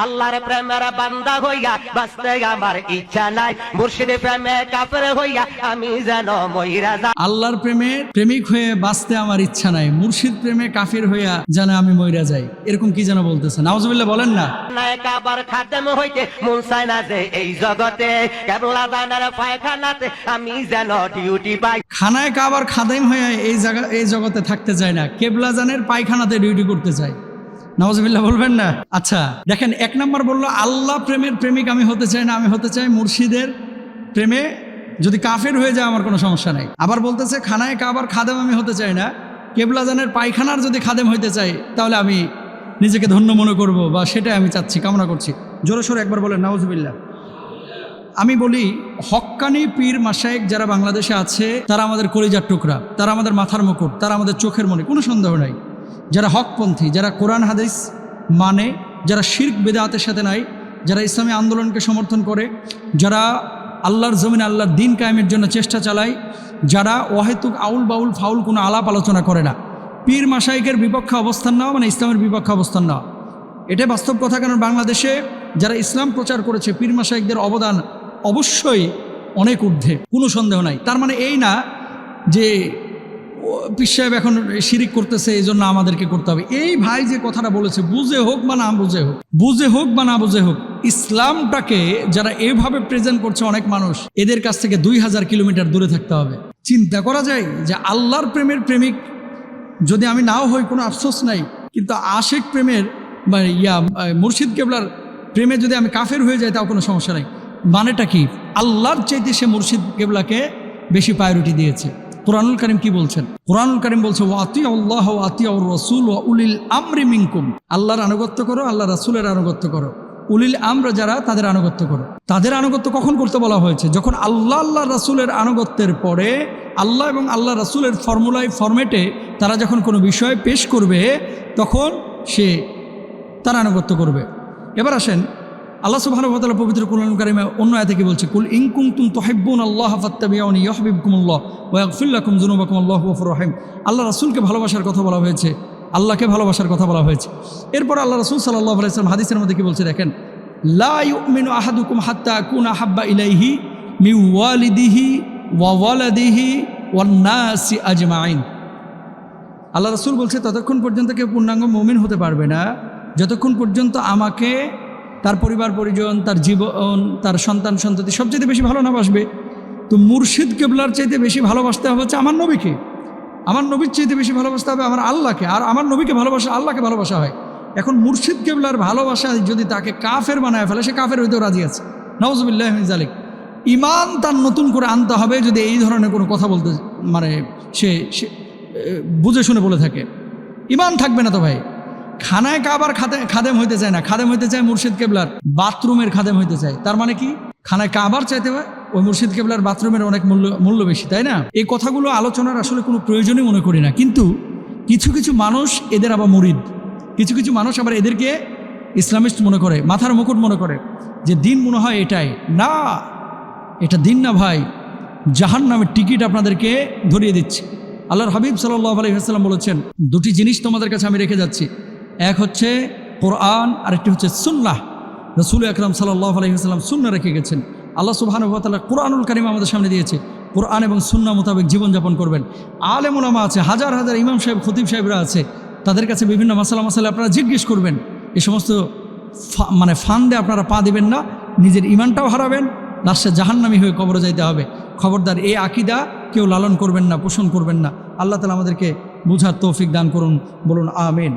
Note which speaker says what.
Speaker 1: আল্লাহর প্রেমের বান্দা হইয়া বাঁচতে আমার ইচ্ছা নাই। মুর্শিদের প্রেমে কাফের হইয়া আমি যেন মহিরা যা
Speaker 2: আল্লাহর প্রেমে প্রেমিক হয়ে বাঁচতে আমার ইচ্ছা নাই। মুর্শিদ প্রেমে কাফির হইয়া যেন আমি মইরা যাই। এরকম কি যেন বলতেছে নাওজবিল্লা বলেন না।
Speaker 1: নায়ক আবার খাদেম হইতে মন চায় না যে এই জগতে কেবলা দানার পায়খানাতে আমি যেন ডিউটি পাই।
Speaker 2: খানায় কাবার খাদাইম হয়ে এই জায়গা এই জগতে থাকতে চায় না। কেবলাজানের পায়খানাতে ডিউটি করতে চায়। নওয়াজবিল্লাহ বলবেন না? আচ্ছা দেখেন, এক নম্বর বলল, আল্লাহ প্রেমের প্রেমিক, আমি হতে চাই না, আমি হতে চাই মুর্শিদের প্রেমে। যদি কাফের হয়ে যায়, আমার কোনো সমস্যা নাই। আবার বলতেছে, খানায় কাবার খাদেম আমি হতে চাই না। কেবলাজানের পায়খানার যদি খাদেম হইতে চাই, তাহলে আমি নিজেকে ধন্য মনে করব, বা সেটাই আমি চাচ্ছি, কামনা করছি। জোরে সোরে একবার বলেন, নাউজবিল্লাহ। আমি বলি, হক্কানি পীর মাসায়েক যারা বাংলাদেশে আছে, তারা আমাদের কলিজার টুকরা, তারা আমাদের মাথার মুকুট, তারা আমাদের চোখের মনে, কোনো সন্দেহ নাই। যারা হকপন্থী, যারা কোরআন, হাদিস মানে যারা শির্ক, বেদাতের সাথে নাই, যারা ইসলামী আন্দোলনকে সমর্থন করে, যারা আল্লাহর জমিন আল্লাহর দিন কায়েমের জন্য চেষ্টা চালায়, যারা অহেতুক আউল বাউল ফাউল কোনো আলাপ আলোচনা করে না। পীর মাসাইকের বিপক্ষে অবস্থান নেওয়া মানে ইসলামের বিপক্ষে অবস্থান নেওয়া। এটাই বাস্তব কথা, কারণ বাংলাদেশে যারা ইসলাম প্রচার করেছে, পীর মাসাইকদের অবদান অবশ্যই অনেক ঊর্ধ্বে, কোনো সন্দেহ নাই। তার মানে এই না যে সাহেব এখন শিরিক করতেছে, এই জন্য আমাদেরকে করতে হবে। এই ভাই যে কথাটা বলেছে, বুঝে হোক বা না বুঝে হোক বুঝে হোক বা না বুঝে হোক, ইসলামটাকে যারা এভাবে প্রেজেন্ট করছে অনেক মানুষ, এদের কাছ থেকে দুই হাজার কিলোমিটার দূরে থাকতে হবে। চিন্তা করা যায় যে আল্লাহর প্রেমের প্রেমিক, যদি আমি নাও হই, কোনো আফসোস নাই, কিন্তু আশেক প্রেমের বা ইয়া মুর্শিদ কেবলার প্রেমে যদি আমি কাফের হয়ে যাই, তাও কোনো সমস্যা নাই। মানেটা কি? আল্লাহর চাইতে সে মুর্শিদ কেবলাকে বেশি প্রায়োরিটি দিয়েছে। কোরআনুল করিম কি বলছেন? কোরআনুল করিম বলছে ও আতি আল্লাহ আতি রসুল ও উলিল আমরি মিনকুম। আল্লাহর আনুগত্য করো আল্লাহ রাসুলের আনুগত্য করো। উলিল আমরা যারা, তাদের আনুগত্য করো। তাদের আনুগত্য কখন করতে বলা হয়েছে? যখন আল্লাহ আল্লাহ রাসুলের আনুগত্যের পরে আল্লাহ এবং আল্লাহ রাসুলের ফর্মুলায়, ফরম্যাটে তারা যখন কোনো বিষয় পেশ করবে, তখন সে তার আনুগত্য করবে। এবার আসেন আল্লাহ সুবহানাহু পবিত্র কুরআন কারিমে অন্য আয় থেকে বলছে? কুল ইন কুনতুম তুহিব্বুন আল্লাহ ফাত্তাবিউনি ইউহিব্বুকুমুল্লাহ ওয়া ইয়াগফির লাকুম যুনুবাকুম আল্লাহু গফুর রহিম। আল্লাহ রাসূলকে ভালোবাসার কথা বলা হয়েছে, আল্লাহকে ভালোবাসার কথা বলা হয়েছে। এরপর আল্লাহ রাসূল সাল্লাল্লাহু আলাইহি হাদিসের মধ্যে কি বলছে দেখেন? লা আহাদুকুম হাত্তা আকুনা হাব্বা ইলাইহি মিন ওয়ালিদিহি ওয়া ওয়ালাদিহি ওয়ান আজমাইন। আল্লাহ রসুল বলছে, ততক্ষণ পর্যন্ত কেউ পূর্ণাঙ্গ মমিন হতে পারবে না। যতক্ষণ পর্যন্ত আমাকে তার পরিবার, পরিজন, তার জীবন, তার সন্তান, সন্ততি সবচেয়ে বেশি ভালো না বাসবে? তো মুর্শিদ কেবলার চাইতে বেশি ভালোবাসতে হবে হচ্ছে আমার নবীকে। আমার নবীর চাইতে বেশি ভালোবাসতে হবে আমার আল্লাহকে। আর আমার নবীকে ভালোবাসা, আল্লাহকে ভালোবাসা হয়। এখন মুর্শিদ কেবলার ভালোবাসা যদি তাকে কাফের বানায় ফেলে, সে কাফের হইতেও রাজি আছে। নওয়াজবিল্লাহ জালিক ইমান তার নতুন করে আনতে হবে যদি এই ধরনের কোনো কথা বলতে মানে সে সে বুঝে শুনে বলে থাকে। ইমান থাকবে না তো ভাই? খানায় কাবার খাদে, খাদেম হইতে চায় না। খাদেম হইতে চায় মুর্শিদ কেবলার বাথরুমের খাদেম হইতে চায়। তার মানে কি? খানায় কাবার চাইতে হয়, ওই মুর্শিদ কেবলার বাথরুমের অনেক মূল্য মূল্য বেশি, তাই না? এই কথাগুলো আলোচনার আসলে কোনো প্রয়োজনই মনে করি না। কিন্তু কিছু কিছু মানুষ এদের আবার মুরিদ। কিছু কিছু মানুষ আবার এদেরকে ইসলামিস্ট মনে করে, মাথার মুকুট মনে করে যে দিন মনে হয় এটাই। না, এটা দিন না ভাই। জাহান নামের টিকিট আপনাদেরকে ধরিয়ে দিচ্ছে। আল্লাহর হাবিব সাল্লাহ আলহিহাস্লাম বলেছেন, দুটি জিনিস তোমাদের কাছে আমি রেখে যাচ্ছি। এক হচ্ছে কোরআন, আর একটি হচ্ছে সুন্নাহ। রসুল আকরাম সাল্লাহ আলহিহাস্লাম সুন্না রেখে গেছেন। আল্লাহ সুবাহানুভাতাল্লাহ কোরআনুল কারিম আমাদের সামনে দিয়েছে। কোরআন এবং সুন্না মোতাবেক জীবনযাপন করবেন। আলেম ওলামা আছে, হাজার হাজার ইমাম সাহেব, খতিব সাহেবরা আছে। তাদের কাছে বিভিন্ন মশালা মশালা আপনারা জিজ্ঞেস করবেন। এ সমস্ত মানে ফান্দে আপনারা পা দিবেন না। নিজের ইমানটাও হারাবেন। লাস্টে জাহান্নামি হয়ে কবরে যাইতে হবে। খবরদার এই আকিদা কেউ লালন করবেন না, পোষণ করবেন না। আল্লাহ তালা আমাদেরকে বুঝার তৌফিক দান করুন বলুন আমিন।